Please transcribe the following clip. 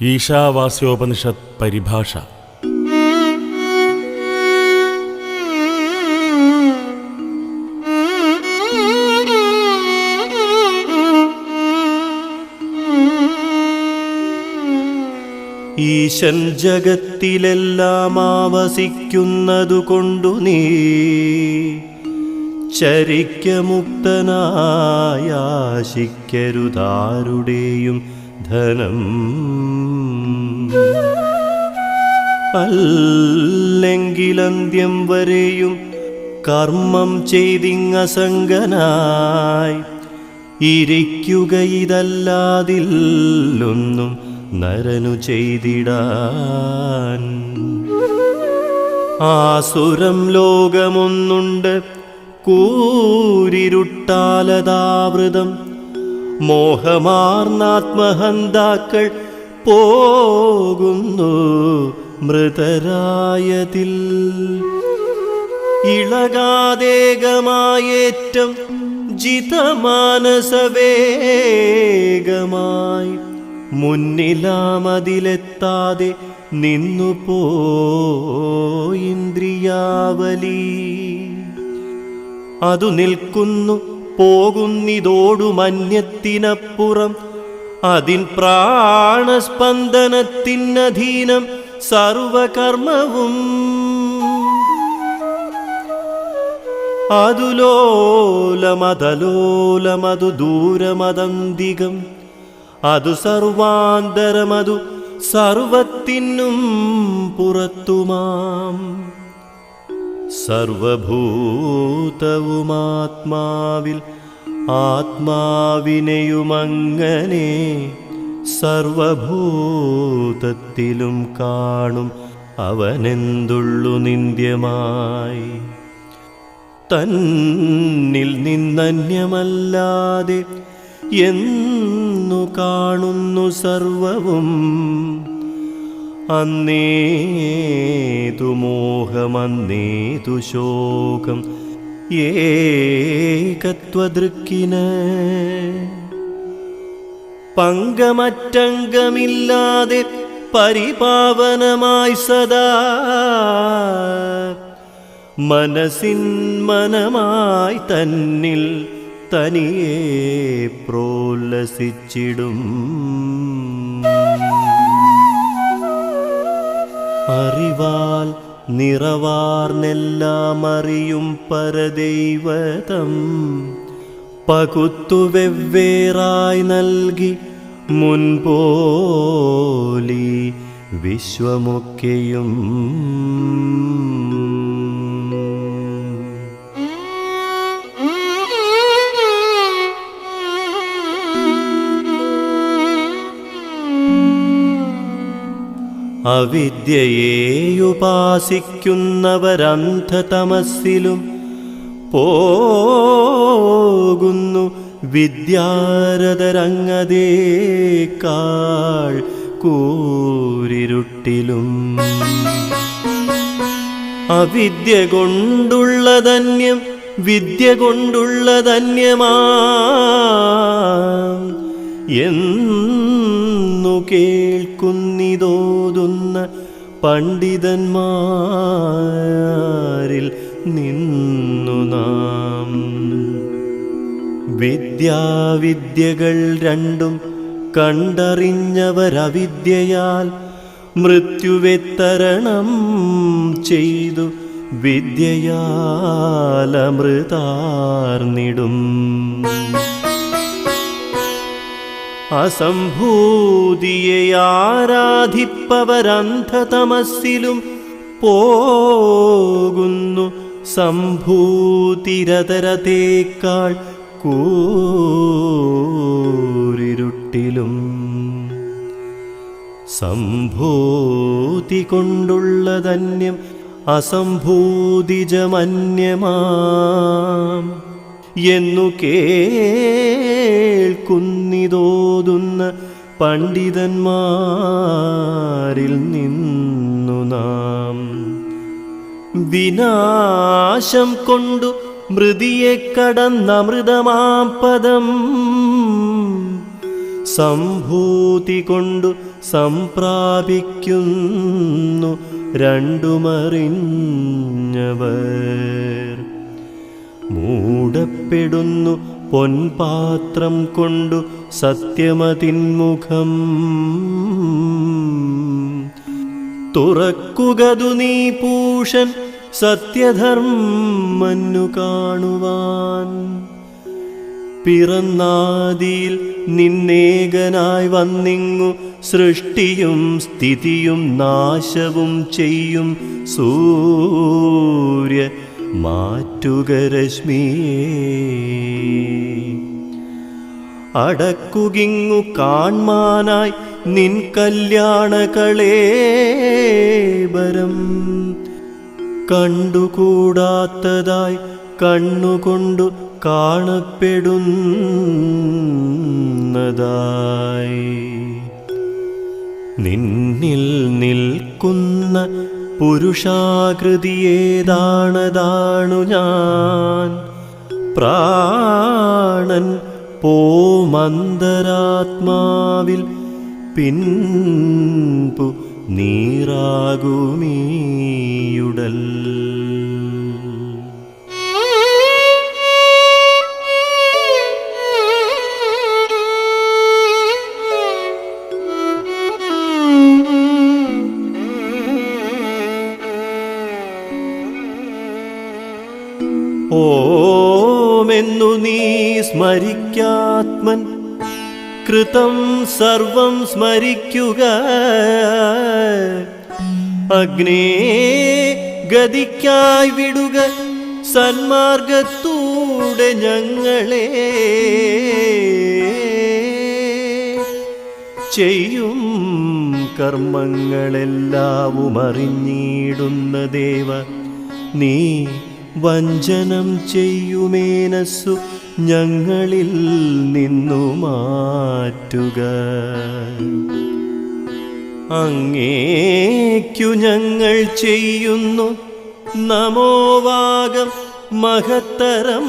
ഈശാവാസ്യോപനിഷത്ത് പരിഭാഷ. ഈശൻ ജഗത്തിലെല്ലാം ആവസിക്കുന്നതു കൊണ്ടു നീ ചരിക്കമുക്തനായാശിക്കരുതാരുടെയും ധനം അല്ലെങ്കിലന്ത്യം വരെയും കർമ്മം ചെയ്തിങ്ങസംഗനായി ഇരിക്കുകയിതല്ലാതില്ലൊന്നും നരനു ചെയ്തിടാൻ. ആസുരം ലോകമൊന്നുണ്ട് കൂരിരുട്ടാലതാവൃതം മോഹമാർന്നാത്മഹന്താക്കൾ പോകുന്നു മൃതരായതിൽ. ഇളകാതേകമായേറ്റം ജിതമാനസവേഗമായി. മുന്നിലാമതിലെത്താതെ നിന്നു പോയിന്ദ്രിയാവലി അതു നിൽക്കുന്നു പോകുന്നിതോടു മന്യത്തിനപ്പുറം അതിൻ പ്രാണസ്പന്ദനത്തിനധീനം സർവകർമ്മവും. അതുലോലമതലോലമതു ദൂരമതന്തികം അതു സർവാന്തരമതു സർവത്തിനും പുറത്തുമാം. സർവഭൂതവുമാത്മാവിൽ ആത്മാവിനെയുമങ്ങനെ സർവഭൂതത്തിലും കാണും അവനെന്തുള്ളു നിന്ദ്യമായി. തന്നിൽ നിന്നന്യമല്ലാതെ എന്നു കാണുന്നു സർവവും. അന്നേതു മോഹമന്നേതു ശോകം. ഏകത്വദൃക്കിന് പങ്കമറ്റംഗമില്ലാതെ പരിപാവനമായി സദാ മനസ്സിൻ മനമായി തന്നിൽ തനിയേ പ്രോല്ലസിച്ചിടും. അറിവാൽ നിറവാർന്നെല്ലാം അറിയും പരദൈവതം. പകുത്തു വെവ്വേറായി നൽകി മുൻപോലി വിശ്വമൊക്കെയും. അവിദ്യയെയുപാസിക്കുന്നവരന്ധതമസ്സിലും പോകുന്നു വിദ്യാരതരങ്ങതേക്കാൾ കൂരിരുട്ടിലും. അവിദ്യ കൊണ്ടുള്ള ധന്യം വിദ്യ കൊണ്ടുള്ളതന്യമാ എന്നു കേൾക്കുന്നിതോതുന്ന പണ്ഡിതന്മാരിൽ നിന്നു നാം. വിദ്യാവിദ്യകൾ രണ്ടും കണ്ടറിഞ്ഞവരവിദ്യയാൽ മൃത്യുവെത്തരണം ചെയ്തു വിദ്യയാലമൃതാർന്നിടും അസംഭൂതിയെ ആരാധിപ്പവരന്ധതമസ്സിലും പോകുന്നു സംഭൂതിരതരതേക്കാൾ കൂരിരുട്ടിലും. സംഭൂതി കൊണ്ടുള്ളതന്യം അസംഭൂതിജമന്യമാം. എന്നു കേൾക്കുന്നിതോതുന്ന പണ്ഡിതന്മാരിൽ നിന്നു നാം. വിനാശം കൊണ്ടു മൃതിയെ കടന്നമൃതമാം പദം. സംഭൂതി കൊണ്ടു സംപ്രാപിക്കുന്നു രണ്ടുമറിഞ്ഞവർ. മൂടപ്പെടുന്നു പൊൻപാത്രം കൊണ്ടു സത്യമതിന്മുഖം. തുറക്കുകതു നീ പൂഷൻ സത്യധർമ്മന്നു കാണുവാൻ. പിറന്നാദിയിൽ നിന്നേകനായി വന്നിങ്ങു സൃഷ്ടിയും സ്ഥിതിയും നാശവും ചെയ്യും സൂര്യ മാറ്റുക രശ്മിയേ അടക്കുകിങ്ങു കാൺമാനായി നിൻ കല്യാണകളേബരം കണ്ടുകൂടാത്തതായി കണ്ണുകൊണ്ടു കാണപ്പെടുന്നതായി. നിന്നിൽ നിൽക്കുന്ന പുരുഷാകൃതിയേതാണതാണു ഞാൻ. പ്രാണൻ പോമന്തരാത്മാവിൽ പിൻപു നീറാകുമീയുടൽ. ഓമെന്നു നീ സ്മരിക്കാത്മൻ. കൃതം സർവം സ്മരിക്കുക. അഗ്നേ ഗതിക്കായി വിടുക. സന്മാർഗത്തൂടെ ഞങ്ങളെ ചെയ്യും. കർമ്മങ്ങളെല്ലാവും അറിഞ്ഞിടുന്ന ദേവ നീ വഞ്ചനം ചെയ്യുമേനസ്സു ഞങ്ങളിൽ നിന്നു മാറ്റുക. അങ്ങേക്കു ഞങ്ങൾ ചെയ്യുന്നു നമോവാകം മഹത്തരം.